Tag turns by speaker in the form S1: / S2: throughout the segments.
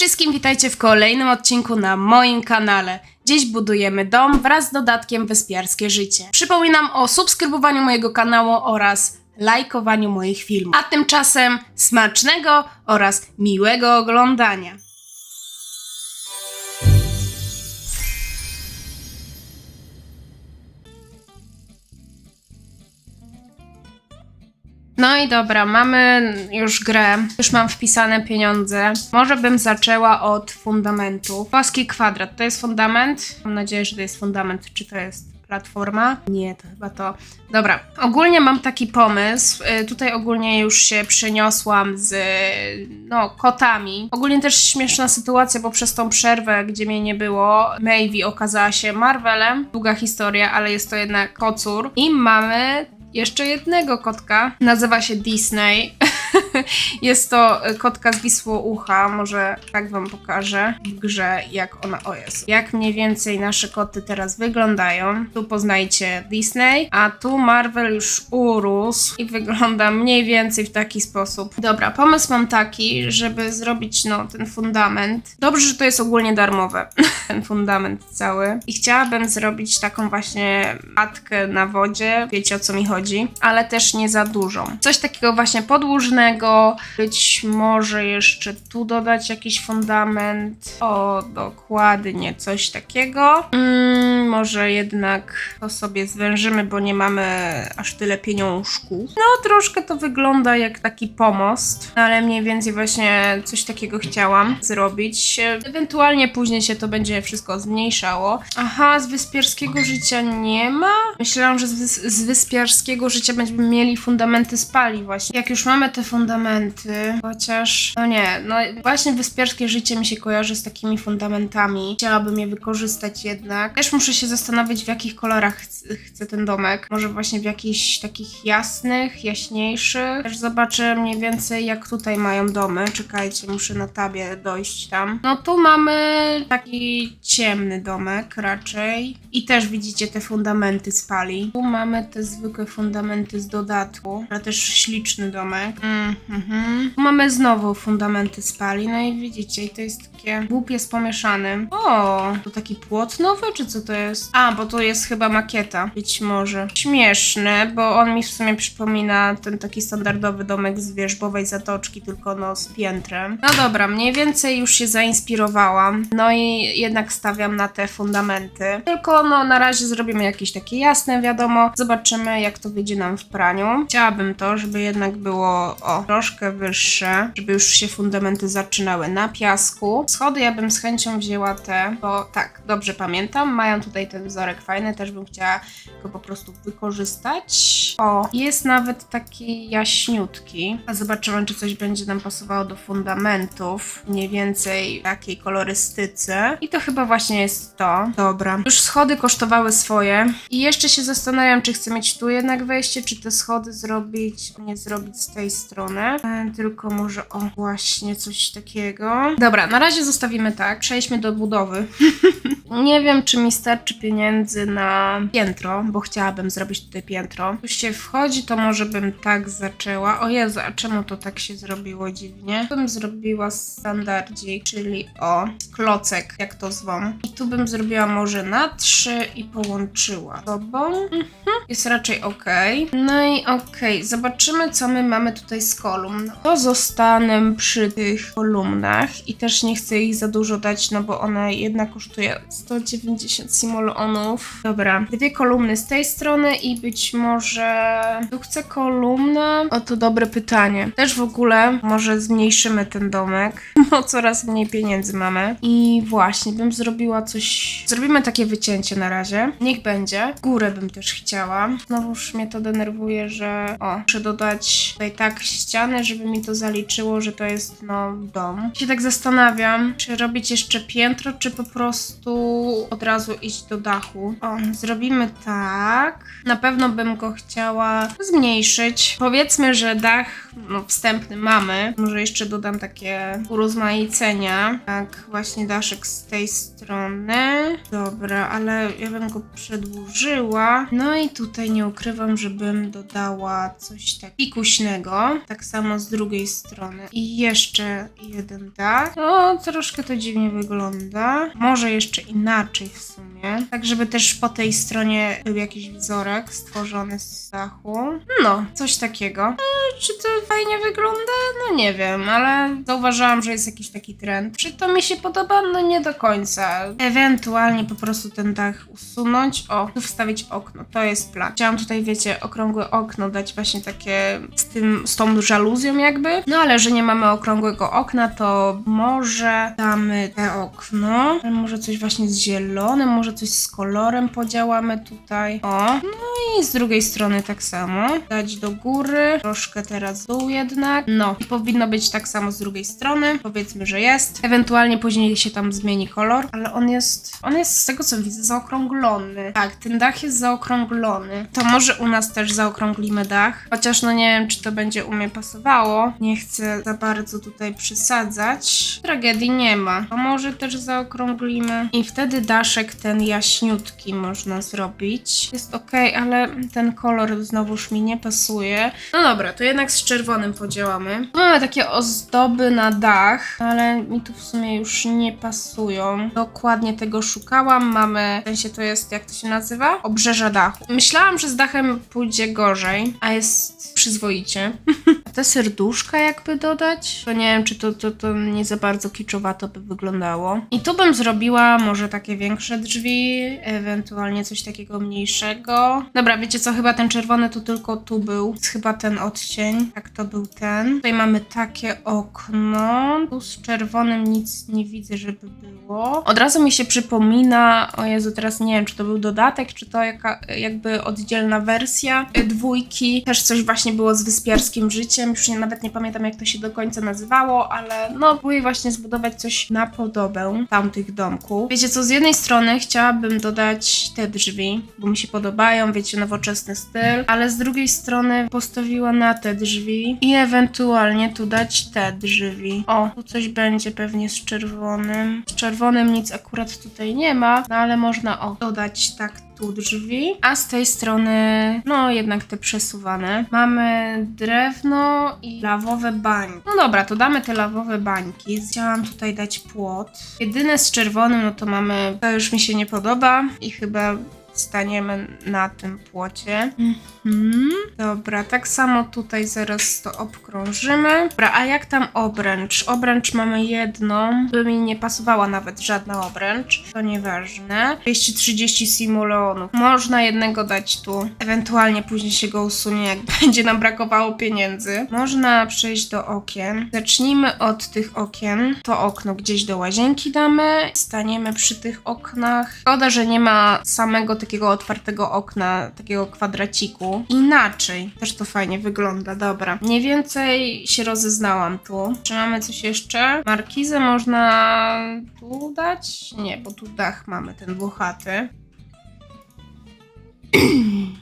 S1: wszystkim, witajcie w kolejnym odcinku na moim kanale. Dziś budujemy dom wraz z dodatkiem Wyspiarskie Życie. Przypominam o subskrybowaniu mojego kanału oraz lajkowaniu moich filmów. A tymczasem smacznego oraz miłego oglądania. No i dobra, mamy już grę, już mam wpisane pieniądze. Może bym zaczęła od fundamentu. Płaski kwadrat, to jest fundament? Mam nadzieję, że to jest fundament. Czy to jest platforma? Nie, to chyba to. Dobra, ogólnie mam taki pomysł. Y, Tutaj ogólnie już się przeniosłam z no, kotami. Ogólnie też śmieszna sytuacja, bo przez tą przerwę, gdzie mnie nie było, Mayvi okazała się Marvelem. Długa historia, ale jest to jednak kocur. I mamy jeszcze jednego kotka. Nazywa się Disney. jest to e, kotka z Wisłoucha. Może tak wam pokażę w grze, jak ona. O jest. Jak mniej więcej nasze koty teraz wyglądają. Tu poznajcie Disney, a tu Marvel już urósł i wygląda mniej więcej w taki sposób. Dobra, pomysł mam taki, żeby zrobić no ten fundament. Dobrze, że to jest ogólnie darmowe. ten fundament cały. I chciałabym zrobić taką właśnie matkę na wodzie. Wiecie o co mi chodzi, ale też nie za dużą. Coś takiego właśnie podłużnego. Być może jeszcze tu dodać jakiś fundament. O, dokładnie coś takiego. Mm, może jednak to sobie zwężymy, bo nie mamy aż tyle pieniążków. No, troszkę to wygląda jak taki pomost, ale mniej więcej właśnie coś takiego chciałam zrobić. Ewentualnie później się to będzie wszystko zmniejszało. Aha, z wyspiarskiego życia nie ma? Myślałam, że z, wys- z wyspiarskiego życia będziemy mieli fundamenty z właśnie. Jak już mamy te fundamenty, chociaż no nie, no właśnie wyspiarskie życie mi się kojarzy z takimi fundamentami. Chciałabym je wykorzystać jednak. Też muszę się zastanowić w jakich kolorach ch- chcę ten domek. Może właśnie w jakichś takich jasnych, jaśniejszych. Też zobaczę mniej więcej jak tutaj mają domy. Czekajcie, muszę na tabie dojść tam. No tu mamy taki ciemny domek raczej. I też widzicie te fundamenty z pali. Tu mamy te zwykłe fundamenty z dodatku, ale też śliczny domek. Mm, mhm. Mamy znowu fundamenty z pali. No i widzicie, i to jest takie głupie z pomieszanym. O, to taki płot nowy, czy co to jest? A, bo to jest chyba makieta. Być może. Śmieszne, bo on mi w sumie przypomina ten taki standardowy domek z wierzbowej zatoczki, tylko no z piętrem. No dobra, mniej więcej już się zainspirowałam. No i jednak stawiam na te fundamenty. Tylko no na razie zrobimy jakieś takie jasne, wiadomo. Zobaczymy jak to wyjdzie nam w praniu. Chciałabym to, żeby jednak było o troszkę wyższe, żeby już się fundamenty zaczynały na piasku. Schody ja bym z chęcią wzięła te, bo tak, dobrze pamiętam, mają tutaj ten wzorek fajny, też bym chciała go po prostu wykorzystać. O, jest nawet taki jaśniutki. A zobaczymy, czy coś będzie nam pasowało do fundamentów. Mniej więcej takiej kolorystyce. I to chyba właśnie jest to. Dobra. Już schody kosztowały swoje. I jeszcze się zastanawiam, czy chcę mieć tu jednak wejście, czy te schody zrobić, nie zrobić z tej strony. E, tylko może, o, właśnie coś takiego. Dobra, na razie zostawimy tak. Przejdźmy do budowy. Nie wiem, czy mi starczy pieniędzy na piętro, bo chciałabym zrobić tutaj piętro. Tu się wchodzi, to może bym tak zaczęła. O Jezu, a czemu to tak się zrobiło dziwnie? Tu bym zrobiła standardzik, czyli o, klocek, jak to zwą. I tu bym zrobiła może na trzy i połączyła sobą. Mhm. Jest raczej ok. No i okej, zobaczymy, co my mamy tutaj z kolumn. To zostanę przy tych kolumnach i też nie chcę ich za dużo dać, no bo one jednak kosztują 190 simoleonów. Dobra, dwie kolumny z tej strony i być może... Tu chcę kolumnę? O, to dobre pytanie. Też w ogóle może zmniejszymy ten domek, bo coraz mniej pieniędzy mamy. I właśnie, bym zrobiła coś... Zrobimy takie wycięcie na razie. Niech będzie. Górę bym też chciała. Znowuż mnie to denerwuje, że... O, muszę dodać tutaj tak ściany, żeby mi to zaliczyło, że to jest, no, dom. Się tak zastanawiam, czy robić jeszcze piętro, czy po prostu od razu iść do dachu. O, zrobimy tak. Na pewno bym go chciała zmniejszyć. Powiedzmy, że dach no, wstępny mamy. Może jeszcze dodam takie urozmaicenia. Tak, właśnie daszek z tej strony. Dobra, ale ja bym go przedłużyła. No i tutaj nie ukrywam, żebym dodała coś tak pikuśnego. Tak samo z drugiej strony. I jeszcze jeden dach. No, troszkę to dziwnie wygląda. Może jeszcze inaczej w sumie. Tak, żeby też po tej stronie był jakiś wzorek stworzony z dachu. No, coś takiego. E, Czy to fajnie wygląda? No nie wiem, ale zauważyłam, że jest jakiś taki trend. Czy to mi się podoba? No nie do końca. Ewentualnie po prostu ten dach usunąć. O, tu wstawić okno. To jest plan. Chciałam tutaj, wiecie, okrągłe okno dać właśnie takie z tym, z tą żaluzją jakby. No ale że nie mamy okrągłego okna, to może damy te okno. Może coś właśnie z zielonym, może coś z kolorem podziałamy tutaj. O, no i z drugiej strony tak samo. Dać do góry, troszkę teraz dół jednak. No, i powinno być tak samo z drugiej strony. Powiedzmy, że jest. Ewentualnie później się tam zmieni kolor, ale on jest, on jest z tego co widzę zaokrąglony. Tak, ten dach jest zaokrąglony. To może u nas też zaokrąglimy dach. Chociaż no nie wiem, czy to będzie u mnie pasowało. Nie chcę za bardzo tutaj przesadzać. Tragedii nie ma. To może też zaokrąglimy. I wtedy daszek ten jaśniutki można zrobić. Jest ok, ale ten kolor znowuż mi nie pasuje. No dobra, to jednak z czerwonym podziałamy. Mamy takie ozdoby na dach, ale mi tu w sumie już nie pasują. Dokładnie tego szukałam. Mamy, w sensie to jest, jak to się nazywa? Obrzeża dachu. Myślałam, że z dachem pójdzie gorzej, a jest przyzwoicie. Te serduszka jakby dodać? To nie wiem, czy to, to, to nie za bardzo kiczowato by wyglądało. I tu bym zrobiła może takie większe drzwi, ewentualnie coś takiego mniejszego. Dobra, wiecie co, chyba ten czerwony to tylko tu był. Jest chyba ten odcień. Tak, to był ten. Tutaj mamy takie okno. Tu z czerwonym nic nie widzę, żeby było. Od razu mi się przypomina, o Jezu, teraz nie wiem, czy to był dodatek, czy to jaka, jakby oddzielna wersja dwójki. Też coś właśnie było z wyspiarskim życiem. Już nie, nawet nie pamiętam, jak to się do końca nazywało, ale no, próbuję właśnie zbudować coś na podobę tamtych domków. Wiecie co, z jednej strony chciałabym dodać te drzwi, bo mi się podobają, wiecie, nowoczesny styl, ale z drugiej strony postawiła na te drzwi i ewentualnie tu dać te drzwi. O, tu coś będzie pewnie z czerwonym. Z czerwonym nic akurat tutaj nie ma, no ale można o, dodać tak tu drzwi, a z tej strony, no jednak te przesuwane. Mamy drewno i lawowe bańki. No dobra, to damy te lawowe bańki. Chciałam tutaj dać płot. Jedyne z czerwonym, no to mamy, to już mi się nie podoba i chyba staniemy na tym płocie. Mhm. Dobra, tak samo tutaj zaraz to obkrążymy. Dobra, a jak tam obręcz? Obręcz mamy jedną, by mi nie pasowała nawet żadna obręcz. To nieważne. 230 simoleonów. Można jednego dać tu. Ewentualnie później się go usunie, jak będzie nam brakowało pieniędzy. Można przejść do okien. Zacznijmy od tych okien. To okno gdzieś do łazienki damy. Staniemy przy tych oknach. Szkoda, że nie ma samego takiego otwartego okna, takiego kwadraciku. Inaczej. Też to fajnie wygląda, dobra. Mniej więcej się rozeznałam tu. Czy mamy coś jeszcze? Markizę można tu dać? Nie, bo tu dach mamy, ten włochaty.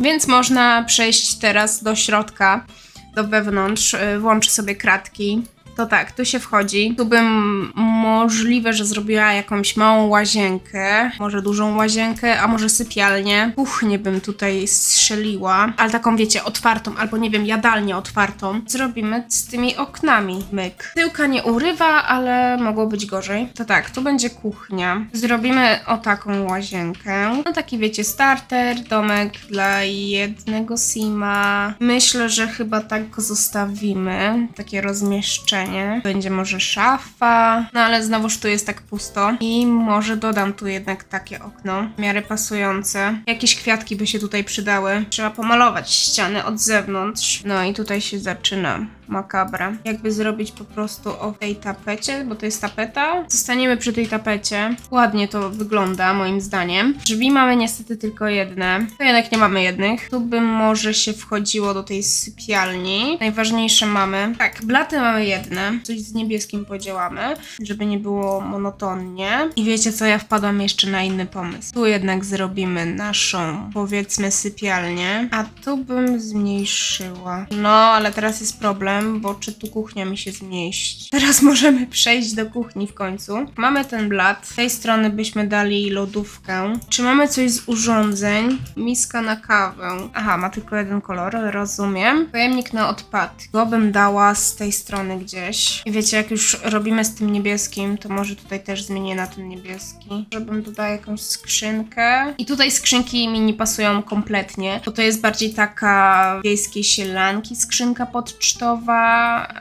S1: Więc można przejść teraz do środka, do wewnątrz. Włączę sobie kratki. To tak, tu się wchodzi. Tu bym możliwe, że zrobiła jakąś małą łazienkę, może dużą łazienkę, a może sypialnię. Kuchnię bym tutaj strzeliła, ale taką wiecie, otwartą, albo nie wiem, jadalnię otwartą. Zrobimy z tymi oknami myk. Tyłka nie urywa, ale mogło być gorzej. To tak, tu będzie kuchnia. Zrobimy o taką łazienkę. No taki wiecie, starter, domek dla jednego sima. Myślę, że chyba tak go zostawimy. Takie rozmieszczenie. Będzie może szafa, no ale znowuż tu jest tak pusto. I może dodam tu jednak takie okno, w miarę pasujące. Jakieś kwiatki by się tutaj przydały. Trzeba pomalować ściany od zewnątrz. No i tutaj się zaczyna. Makabra. Jakby zrobić po prostu o tej tapecie, bo to jest tapeta. Zostaniemy przy tej tapecie. Ładnie to wygląda, moim zdaniem. Drzwi mamy niestety tylko jedne. To jednak nie mamy jednych. Tu by może się wchodziło do tej sypialni. Najważniejsze mamy. Tak, blaty mamy jedne. Coś z niebieskim podziałamy, żeby nie było monotonnie. I wiecie co, ja wpadłam jeszcze na inny pomysł. Tu jednak zrobimy naszą, powiedzmy, sypialnię. A tu bym zmniejszyła. No, ale teraz jest problem, bo czy tu kuchnia mi się zmieści? Teraz możemy przejść do kuchni w końcu. Mamy ten blat. Z tej strony byśmy dali lodówkę. Czy mamy coś z urządzeń? Miska na kawę. Aha, ma tylko jeden kolor, rozumiem. Pojemnik na odpad. Go bym dała z tej strony gdzieś. I wiecie, jak już robimy z tym niebieskim, to może tutaj też zmienię na ten niebieski. Żebym dodała jakąś skrzynkę. I tutaj skrzynki mi nie pasują kompletnie, bo to jest bardziej taka wiejskiej sielanki skrzynka podcztowa,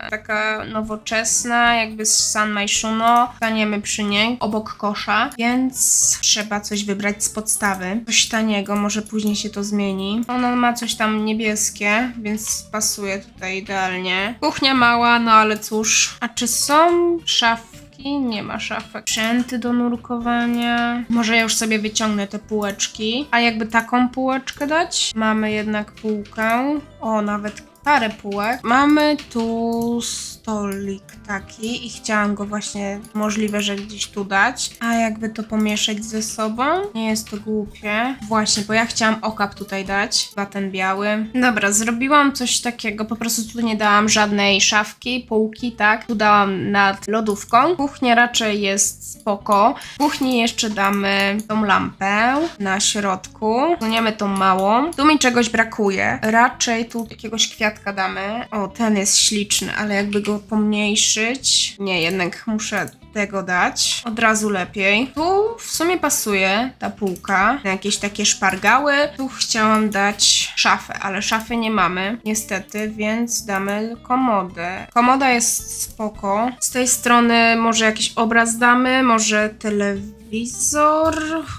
S1: taka nowoczesna, jakby z San Maishuno. Staniemy przy niej, obok kosza, więc trzeba coś wybrać z podstawy. Coś taniego, może później się to zmieni. Ono ma coś tam niebieskie, więc pasuje tutaj idealnie. Kuchnia mała, no ale cóż. A czy są szafki? Nie ma szafek. Sprzęty do nurkowania. Może ja już sobie wyciągnę te półeczki. A jakby taką półeczkę dać? Mamy jednak półkę. O, nawet parę półek. Mamy tu stolik taki i chciałam go właśnie możliwe, że gdzieś tu dać. A jakby to pomieszać ze sobą? Nie jest to głupie. Właśnie, bo ja chciałam okap tutaj dać. Chyba ten biały. Dobra, zrobiłam coś takiego. Po prostu tu nie dałam żadnej szafki, półki, tak? Tu dałam nad lodówką. Kuchnia raczej jest spoko. W kuchni jeszcze damy tą lampę na środku. Suniemy tą małą. Tu mi czegoś brakuje. Raczej tu jakiegoś kwiatka damy. O, ten jest śliczny, ale jakby go Nie, jednak muszę tego dać. Od razu lepiej. Tu w sumie pasuje ta półka na jakieś takie szpargały. Tu chciałam dać szafę, ale szafy nie mamy niestety, więc damy komodę. Komoda jest spoko. Z tej strony może jakiś obraz damy, może telewizor,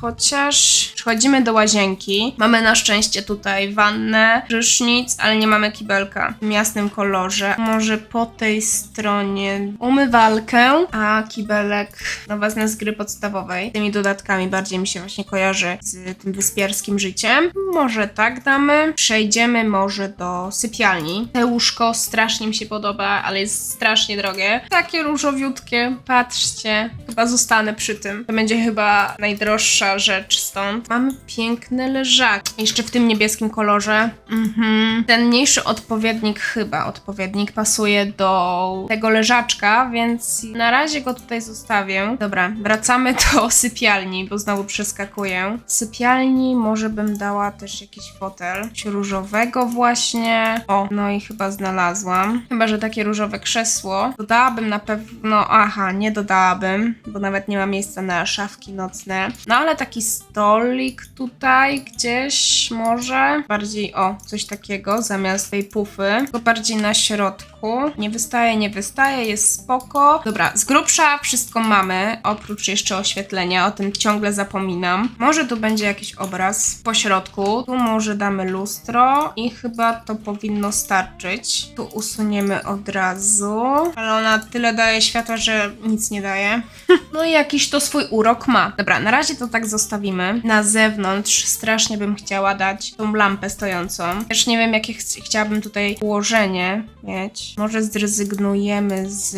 S1: chociaż przechodzimy do łazienki. Mamy na szczęście tutaj wannę, prysznic, ale nie mamy kibelka w jasnym kolorze. Może po tej stronie umywalkę, a kibelek no wezmę z gry podstawowej. Tymi dodatkami bardziej mi się właśnie kojarzy z tym wyspiarskim życiem. Może tak damy. Przejdziemy może do sypialni. Te łóżko strasznie mi się podoba, ale jest strasznie drogie. Takie różowiutkie, patrzcie. Chyba zostanę przy tym. To będzie chyba najdroższa rzecz stąd. Mamy piękne leżaki. Jeszcze w tym niebieskim kolorze. Mhm. Ten mniejszy odpowiednik, chyba odpowiednik, pasuje do tego leżaczka, więc na razie go tutaj zostawię. Dobra, wracamy do sypialni, bo znowu przeskakuję. W sypialni może bym dała też jakiś fotel. Coś różowego właśnie. O, no i chyba znalazłam. Chyba, że takie różowe krzesło. Dodałabym na pewno... Aha, nie dodałabym, bo nawet nie ma miejsca na nocne. No ale taki stolik tutaj gdzieś może. Bardziej, o, coś takiego zamiast tej pufy. Tylko bardziej na środku. Nie wystaje, nie wystaje, jest spoko. Dobra, z grubsza wszystko mamy, oprócz jeszcze oświetlenia, o tym ciągle zapominam. Może tu będzie jakiś obraz po środku. Tu może damy lustro i chyba to powinno starczyć. Tu usuniemy od razu. Ale ona tyle daje światła, że nic nie daje. No i jakiś to swój urok ma. Dobra, na razie to tak zostawimy. Na zewnątrz strasznie bym chciała dać tą lampę stojącą. Też nie wiem, jakie ch chciałabym tutaj ułożenie mieć. Może zrezygnujemy z,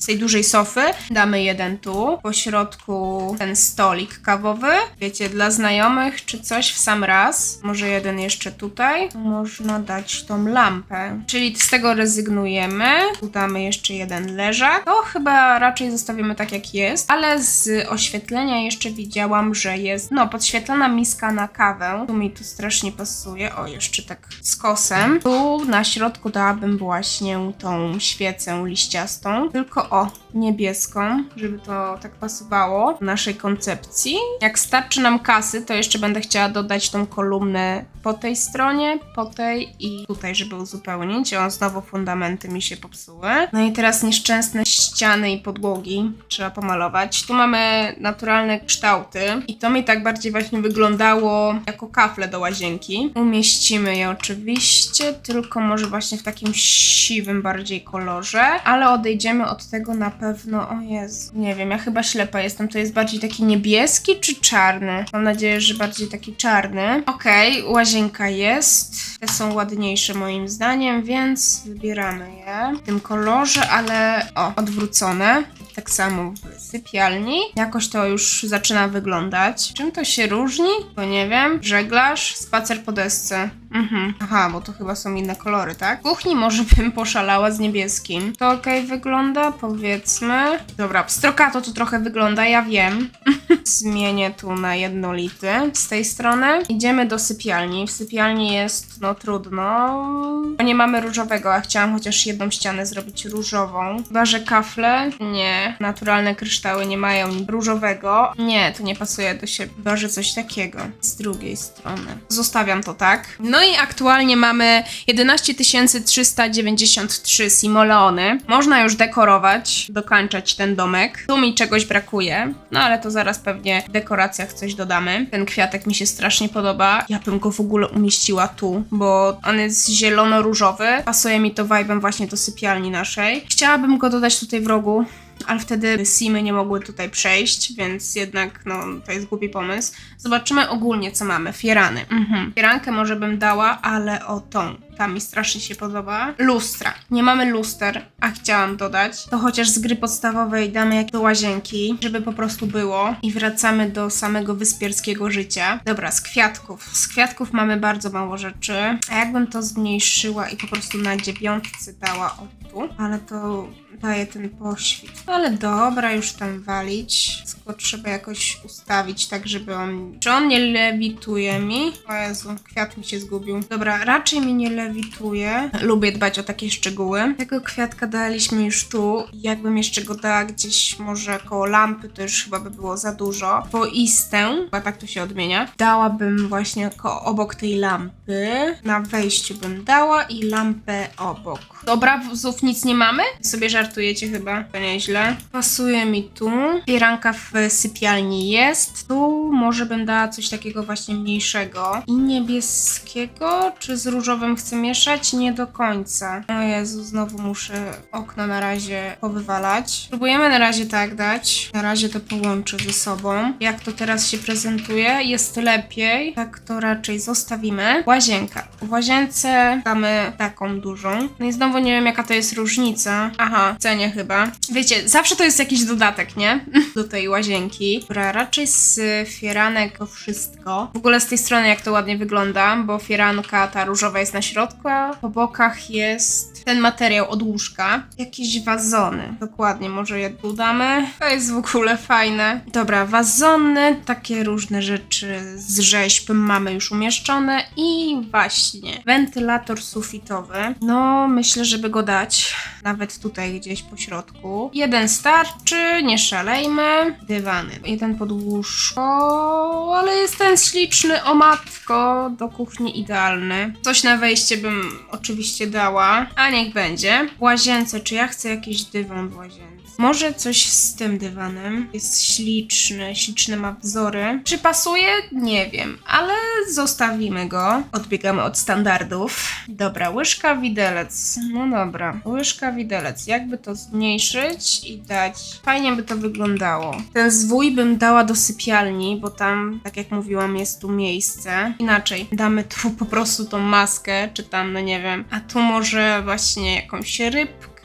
S1: z tej dużej sofy. Damy jeden tu. Po środku ten stolik kawowy. Wiecie, dla znajomych czy coś w sam raz. Może jeden jeszcze tutaj. Tu Można dać tą lampę. Czyli z tego rezygnujemy. Tu damy jeszcze jeden leżak. To chyba raczej zostawimy tak jak jest. Ale z oświetlenia jeszcze widziałam, że jest no podświetlona miska na kawę. Tu mi tu strasznie pasuje. O, jeszcze tak z kosem. Tu na środku dałabym właśnie tą świecę liściastą. Tylko o, niebieską, żeby to tak pasowało do naszej koncepcji. Jak starczy nam kasy, to jeszcze będę chciała dodać tą kolumnę po tej stronie, po tej i tutaj, żeby uzupełnić. O, znowu fundamenty mi się popsuły. No i teraz nieszczęsne ściany i podłogi trzeba pomalować. Tu mamy naturalne kształty i to mi tak bardziej właśnie wyglądało jako kafle do łazienki. Umieścimy je oczywiście, tylko może właśnie w takim siwym bardziej kolorze, ale odejdziemy od tego na pewno, o Jezu, nie wiem, ja chyba ślepa jestem, to jest bardziej taki niebieski czy czarny? Mam nadzieję, że bardziej taki czarny. Okej, łazienka jest, te są ładniejsze moim zdaniem, więc wybieramy je w tym kolorze, ale o, Tak samo w sypialni. Jakoś to już zaczyna wyglądać. Czym to się różni? Bo nie wiem. Żeglarz, spacer po desce. Mhm. Aha, bo to chyba są inne kolory, tak? W kuchni może bym poszalała z niebieskim. To okej wygląda, powiedzmy. Dobra, pstrokato to trochę wygląda, ja wiem. Zmienię tu na jednolity z tej strony. Idziemy do sypialni. W sypialni jest, no trudno. Bo Nie mamy różowego, a chciałam chociaż jedną ścianę zrobić różową. Chyba, że kafle? Nie. Naturalne kryształy nie mają różowego. Nie, to nie pasuje do siebie. Chyba, że coś takiego. Z drugiej strony. Zostawiam to tak. No i aktualnie mamy 11 393 simoleony. Można już dekorować, dokańczać ten domek. Tu mi czegoś brakuje, no ale to zaraz pewnie w dekoracjach coś dodamy. Ten kwiatek mi się strasznie podoba. Ja bym go w ogóle umieściła tu, bo on jest zielono-różowy. Pasuje mi to vibe'em właśnie do sypialni naszej. Chciałabym go dodać tutaj w rogu, ale wtedy simy nie mogły tutaj przejść, więc jednak no, to jest głupi pomysł. Zobaczymy ogólnie, co mamy. Fierany. Mhm. Fierankę może bym dała, ale o tą. Ta mi strasznie się podoba. Lustra. Nie mamy luster, a chciałam dodać. To chociaż z gry podstawowej damy jak do łazienki, żeby po prostu było. I wracamy do samego wyspierskiego życia. Dobra, z kwiatków. Z kwiatków mamy bardzo mało rzeczy. A jakbym to zmniejszyła i po prostu na dziewiątce dała o tu, ale to daje ten poświt. Ale dobra, już tam walić. Tylko trzeba jakoś ustawić tak, żeby on... Czy on nie lewituje mi? O Jezu, kwiat mi się zgubił. Dobra, raczej mi nie lewituje. Lubię dbać o takie szczegóły. Tego kwiatka daliśmy już tu. Jakbym jeszcze go dała gdzieś może koło lampy, to już chyba by było za dużo. Poistę, chyba tak to się odmienia, dałabym właśnie ko- obok tej lampy. Na wejściu bym dała i lampę obok. Dobra, nic nie mamy? Sobie żartujecie chyba, to nieźle. Pasuje mi tu. Fieranka w sypialni jest. Tu może bym dała coś takiego właśnie mniejszego. I niebieskiego? Czy z różowym chcę mieszać? Nie do końca. O Jezu, znowu muszę okno na razie powywalać. Próbujemy na razie tak dać. Na razie to połączę ze sobą. Jak to teraz się prezentuje? Jest lepiej. Tak to raczej zostawimy. Łazienka. W łazience damy taką dużą. No i znowu nie wiem jaka to jest różnica. Aha, cenie chyba. Wiecie, zawsze to jest jakiś dodatek, nie? Do tej łazienki. Dobra, raczej z fieranek to wszystko. W ogóle z tej strony jak to ładnie wygląda, bo fieranka ta różowa jest na środku, a po bokach jest ten materiał od łóżka. Jakieś wazony. Dokładnie, może je dodamy. To jest w ogóle fajne. Dobra, wazony, takie różne rzeczy z rzeźb mamy już umieszczone i właśnie wentylator sufitowy. No, myślę, żeby go dać nawet tutaj gdzieś po środku. Jeden starczy, nie szalejmy. Dywany. Jeden pod łóżko, ale jest ten śliczny, o matko, do kuchni idealny. Coś na wejście bym oczywiście dała, a niech będzie. W łazience, czy ja chcę jakiś dywan w łazience? Może coś z tym dywanem. Jest śliczny, śliczny ma wzory. Czy pasuje? Nie wiem, ale zostawimy go. Odbiegamy od standardów. Dobra, łyżka widelec. No dobra, łyżka widelec. Jakby to zmniejszyć i dać. Fajnie by to wyglądało. Ten zwój bym dała do sypialni, bo tam, tak jak mówiłam, jest tu miejsce. Inaczej, damy tu po prostu tą maskę, czy tam, no nie wiem. A tu może właśnie jakąś rybkę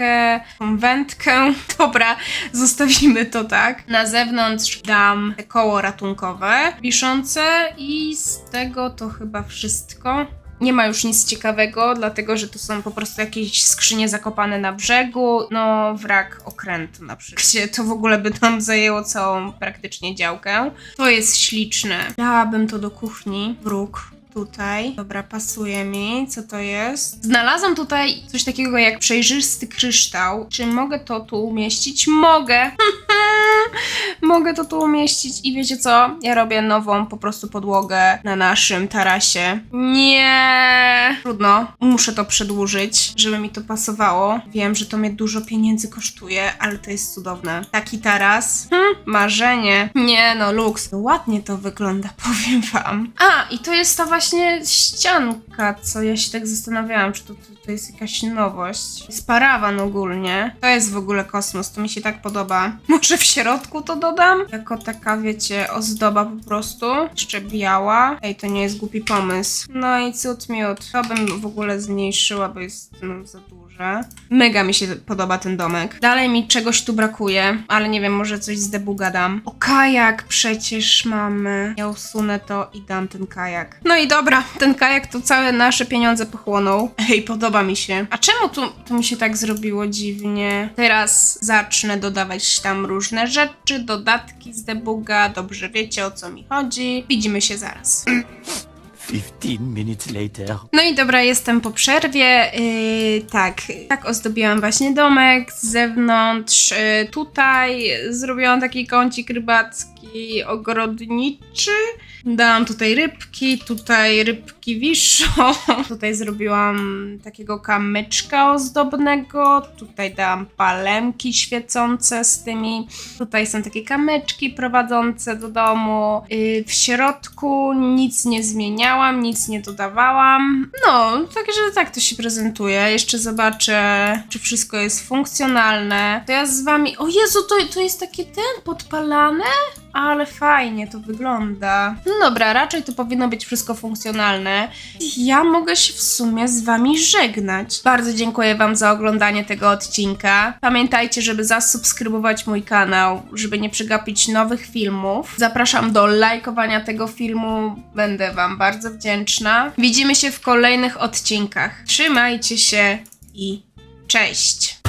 S1: tą wędkę. Dobra, zostawimy to tak. Na zewnątrz dam koło ratunkowe wiszące i z tego to chyba wszystko. Nie ma już nic ciekawego, dlatego że to są po prostu jakieś skrzynie zakopane na brzegu. No, wrak okrętu na przykład. Gdzie to w ogóle by nam zajęło całą praktycznie działkę. To jest śliczne. Dałabym to do kuchni. Wróg tutaj. Dobra, pasuje mi. Co to jest? Znalazłam tutaj coś takiego jak przejrzysty kryształ. Czy mogę to tu umieścić? Mogę! Mogę to tu umieścić i wiecie co? Ja robię nową po prostu podłogę na naszym tarasie. Nie. Trudno. Muszę to przedłużyć, żeby mi to pasowało. Wiem, że to mnie dużo pieniędzy kosztuje, ale to jest cudowne. Taki taras. Hm, marzenie. Nie no, luks. Ładnie to wygląda, powiem wam. A, i to jest ta właśnie ścianka, co ja się tak zastanawiałam, czy to, to, jest jakaś nowość. Jest parawan ogólnie. To jest w ogóle kosmos, to mi się tak podoba. Może w środku to dodam? Jako taka, wiecie, ozdoba po prostu. Jeszcze biała. Ej, to nie jest głupi pomysł. No i cud miód. To bym w ogóle zmniejszyła, bo jest no, za Mega mi się podoba ten domek. Dalej mi czegoś tu brakuje, ale nie wiem, może coś z debuga dam. O, kajak przecież mamy. Ja usunę to i dam ten kajak. No i dobra, ten kajak to całe nasze pieniądze pochłonął. Ej, podoba mi się. A czemu tu, tu mi się tak zrobiło dziwnie? Teraz zacznę dodawać tam różne rzeczy, dodatki z debuga. Dobrze wiecie o co mi chodzi. Widzimy się zaraz.
S2: 15 minutes later.
S1: No i dobra, jestem po przerwie. Yy, tak, tak ozdobiłam właśnie domek z zewnątrz. Yy, tutaj zrobiłam taki kącik rybacki, ogrodniczy. Dałam tutaj rybki, tutaj rybki wiszą. Tutaj zrobiłam takiego kamyczka ozdobnego. Tutaj dałam palemki świecące z tymi. Tutaj są takie kamyczki prowadzące do domu. Yy, w środku nic nie zmieniałam, nic nie dodawałam. No, także tak to się prezentuje. Jeszcze zobaczę, czy wszystko jest funkcjonalne. To ja z wami. O Jezu, to, to jest takie ten podpalane? Ale fajnie to wygląda. No dobra, raczej to powinno być wszystko funkcjonalne. Ja mogę się w sumie z wami żegnać. Bardzo dziękuję wam za oglądanie tego odcinka. Pamiętajcie, żeby zasubskrybować mój kanał, żeby nie przegapić nowych filmów. Zapraszam do lajkowania tego filmu. Będę wam bardzo wdzięczna. Widzimy się w kolejnych odcinkach. Trzymajcie się i cześć!